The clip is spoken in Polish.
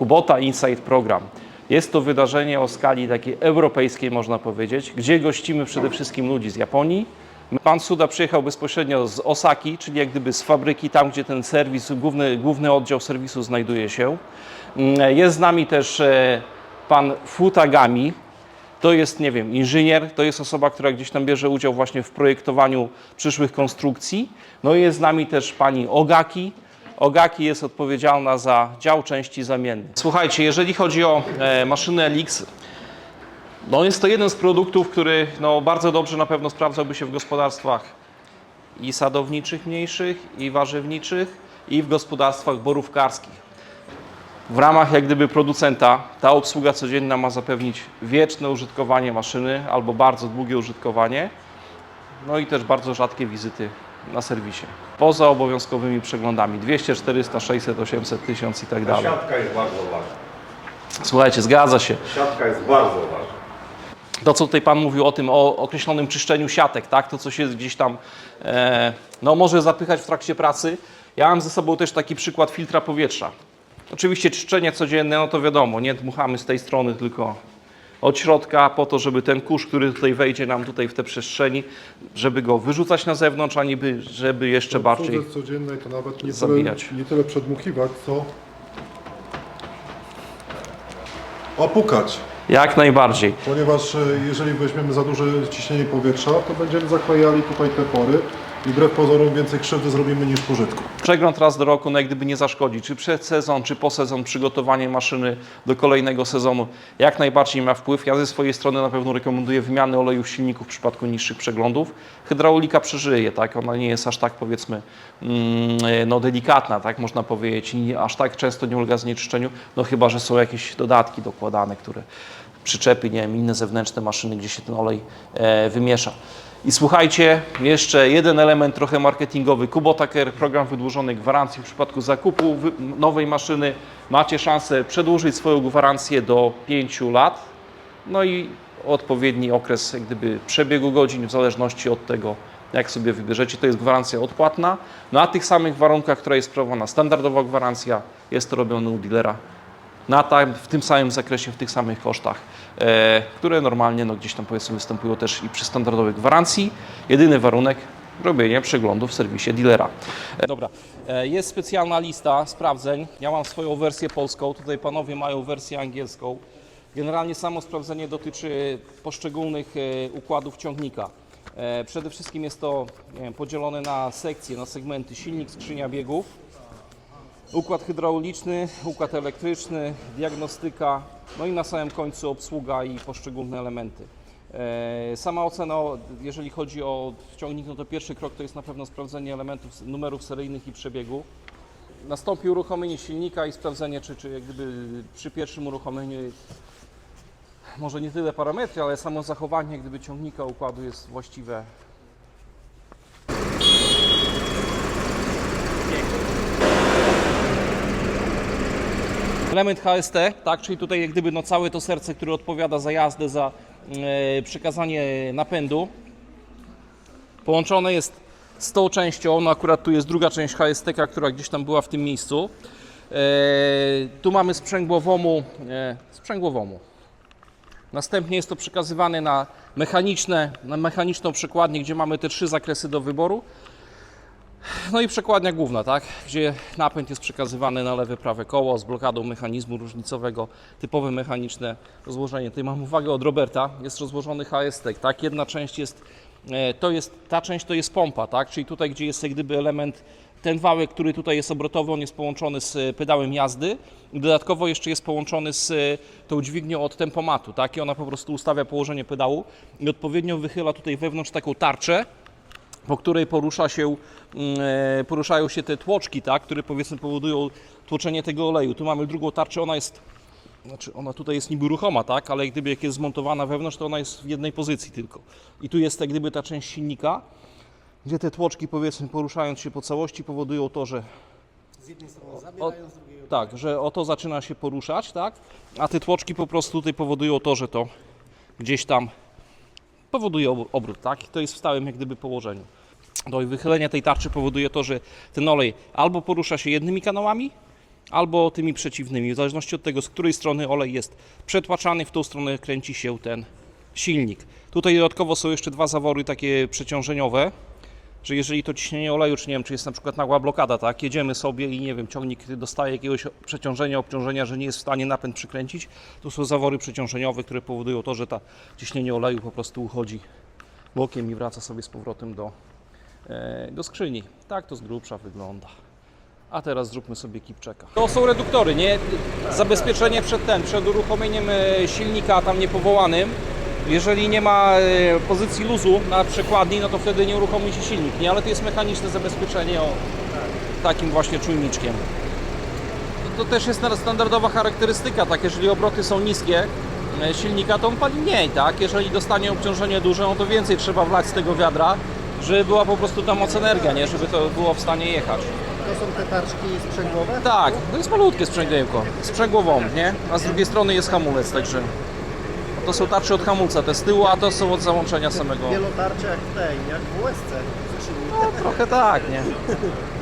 Kubota Insight Program. Jest to wydarzenie o skali takiej europejskiej, można powiedzieć, gdzie gościmy przede wszystkim ludzi z Japonii. Pan Suda przyjechał bezpośrednio z Osaki, czyli jak gdyby z fabryki, tam gdzie ten serwis, główny, główny oddział serwisu znajduje się. Mm, Jest z nami też e, pan Futagami, to jest, nie wiem, inżynier, to jest osoba, która gdzieś tam bierze udział właśnie w projektowaniu przyszłych konstrukcji. No i jest z nami też pani Ogaki. Ogaki jest odpowiedzialna za dział części zamiennych. Słuchajcie, jeżeli chodzi o e, maszynę LX, no jest to jeden z produktów, który no, bardzo dobrze na pewno sprawdzałby się w gospodarstwach i sadowniczych mniejszych, i warzywniczych, i w gospodarstwach borówkarskich. W ramach jak gdyby producenta ta obsługa codzienna ma zapewnić wieczne użytkowanie maszyny albo bardzo długie użytkowanie, no i też bardzo rzadkie wizyty na serwisie. Poza obowiązkowymi przeglądami 200, 400, 600, 800, 1000 i tak dalej. Siatka jest bardzo ważna. Słuchajcie, zgadza się. Siatka jest bardzo ważna. To, co tutaj Pan mówił o tym, o określonym czyszczeniu siatek, tak? To, co się gdzieś tam e, no, może zapychać w trakcie pracy. Ja mam ze sobą też taki przykład filtra powietrza. Oczywiście czyszczenie codzienne, no to wiadomo, nie dmuchamy z tej strony, tylko od środka po to, żeby ten kurz, który tutaj wejdzie nam tutaj w te przestrzeni, żeby go wyrzucać na zewnątrz, a niby, żeby jeszcze bardziej... obsłudze codziennej to nawet nie tyle, zabijać. nie tyle przedmuchiwać, co opukać. Jak najbardziej. Ponieważ e, jeżeli weźmiemy za duże ciśnienie powietrza, to będziemy zaklejali tutaj te pory i wbrew pozorom więcej krzywdy zrobimy niż pożytku. Przegląd raz do roku no jak gdyby nie zaszkodzi, czy przed sezon, czy po sezon, przygotowanie maszyny do kolejnego sezonu jak najbardziej ma wpływ. Ja ze swojej strony na pewno rekomenduję wymianę olejów silników w przypadku niższych przeglądów. Hydraulika przeżyje, tak? Ona nie jest aż tak powiedzmy mm, no, delikatna, tak można powiedzieć, i aż tak często nie ulega znieczyszczeniu, no chyba, że są jakieś dodatki dokładane, które przyczepy, nie wiem, inne zewnętrzne maszyny, gdzie się ten olej e, wymiesza. I słuchajcie, jeszcze jeden element trochę marketingowy. Kubotaker, program wydłużonej gwarancji. W przypadku zakupu nowej maszyny macie szansę przedłużyć swoją gwarancję do 5 lat. No i odpowiedni okres jak gdyby przebiegu godzin w zależności od tego, jak sobie wybierzecie. To jest gwarancja odpłatna. Na tych samych warunkach, która jest wprowadzona standardowa gwarancja, jest to robione u dealera na tam, w tym samym zakresie, w tych samych kosztach, e, które normalnie no, gdzieś tam powiedzmy występują też i przy standardowej gwarancji. Jedyny warunek robienie przeglądu w serwisie dealera. E, dobra, e, jest specjalna lista sprawdzeń. Ja mam swoją wersję polską, tutaj panowie mają wersję angielską. Generalnie samo sprawdzenie dotyczy poszczególnych układów ciągnika. Przede wszystkim jest to wiem, podzielone na sekcje, na segmenty silnik, skrzynia biegów, układ hydrauliczny, układ elektryczny, diagnostyka, no i na samym końcu obsługa i poszczególne elementy. E, Sama ocena, jeżeli chodzi o ciągnik, no to pierwszy krok to jest na pewno sprawdzenie elementów, numerów seryjnych i przebiegu. Nastąpi uruchomienie silnika i sprawdzenie, czy, czy jak gdyby przy pierwszym uruchomieniu może nie tyle parametry, ale samo zachowanie gdyby ciągnika układu jest właściwe. Element HST, tak, czyli tutaj jak gdyby no całe to serce, które odpowiada za jazdę, za e, przekazanie napędu, połączone jest z tą częścią, no akurat tu jest druga część HST, która gdzieś tam była w tym miejscu. E, tu mamy sprzęgłowomu, e, sprzęgłowomu. Następnie jest to przekazywane na mechaniczne, na mechaniczną przekładnię, gdzie mamy te trzy zakresy do wyboru. No i przekładnia główna, tak? gdzie napęd jest przekazywany na lewe, prawe koło z blokadą mechanizmu różnicowego, typowe mechaniczne rozłożenie. Tutaj mam uwagę od Roberta, jest rozłożony HST, tak? Jedna część jest, e, to jest, ta część to jest pompa, tak? Czyli tutaj, gdzie jest jak gdyby element, ten wałek, który tutaj jest obrotowy, on jest połączony z e, pedałem jazdy i dodatkowo jeszcze jest połączony z e, tą dźwignią od tempomatu, tak? I ona po prostu ustawia położenie pedału i odpowiednio wychyla tutaj wewnątrz taką tarczę, po której porusza się, mm, e, poruszają się te tłoczki, tak, które powiedzmy powodują tłoczenie tego oleju. Tu mamy drugą tarczę, ona jest, znaczy ona tutaj jest niby ruchoma, tak, ale gdyby jak jest zmontowana wewnątrz, to ona jest w jednej pozycji tylko. I tu jest jak gdyby ta część silnika, gdzie te tłoczki powiedzmy poruszając się po całości powodują to, że Z jednej strony zabierają, z drugiej tak, że oto zaczyna się poruszać, tak? A te tłoczki po prostu tutaj powodują to, że to gdzieś tam powoduje ob- obrót, tak? To jest w stałym jak gdyby położeniu. I wychylenie tej tarczy powoduje to, że ten olej albo porusza się jednymi kanałami, albo tymi przeciwnymi. W zależności od tego, z której strony olej jest przetłaczany, w tą stronę kręci się ten silnik. Tutaj dodatkowo są jeszcze dwa zawory takie przeciążeniowe, że jeżeli to ciśnienie oleju, czy nie wiem, czy jest na przykład nagła blokada, tak, jedziemy sobie i nie wiem, ciągnik dostaje jakiegoś przeciążenia, obciążenia, że nie jest w stanie napęd przykręcić, to są zawory przeciążeniowe, które powodują to, że ta ciśnienie oleju po prostu uchodzi bokiem i wraca sobie z powrotem do, e, do skrzyni. Tak to z grubsza wygląda. A teraz zróbmy sobie kipczeka. To są reduktory, nie? Zabezpieczenie przed ten, przed uruchomieniem e, silnika tam niepowołanym. Jeżeli nie ma e, pozycji luzu na przekładni, no to wtedy nie uruchomi się silnik, nie? Ale to jest mechaniczne zabezpieczenie o takim właśnie czujniczkiem. To, też jest standardowa charakterystyka, tak? Jeżeli obroty są niskie e, silnika, to on pali mniej, tak? Jeżeli dostanie obciążenie duże, no to więcej trzeba wlać z tego wiadra, żeby była po prostu ta moc energia, nie? Żeby to było w stanie jechać. To są te tarczki sprzęgłowe? Tak, to jest malutkie sprzęgiełko, sprzęgłową, nie? A z drugiej strony jest hamulec, także to są tarcze od hamulca, te z tyłu, a to są od załączenia samego. Wielotarcze jak w tej, jak w łezce. No, trochę tak, nie?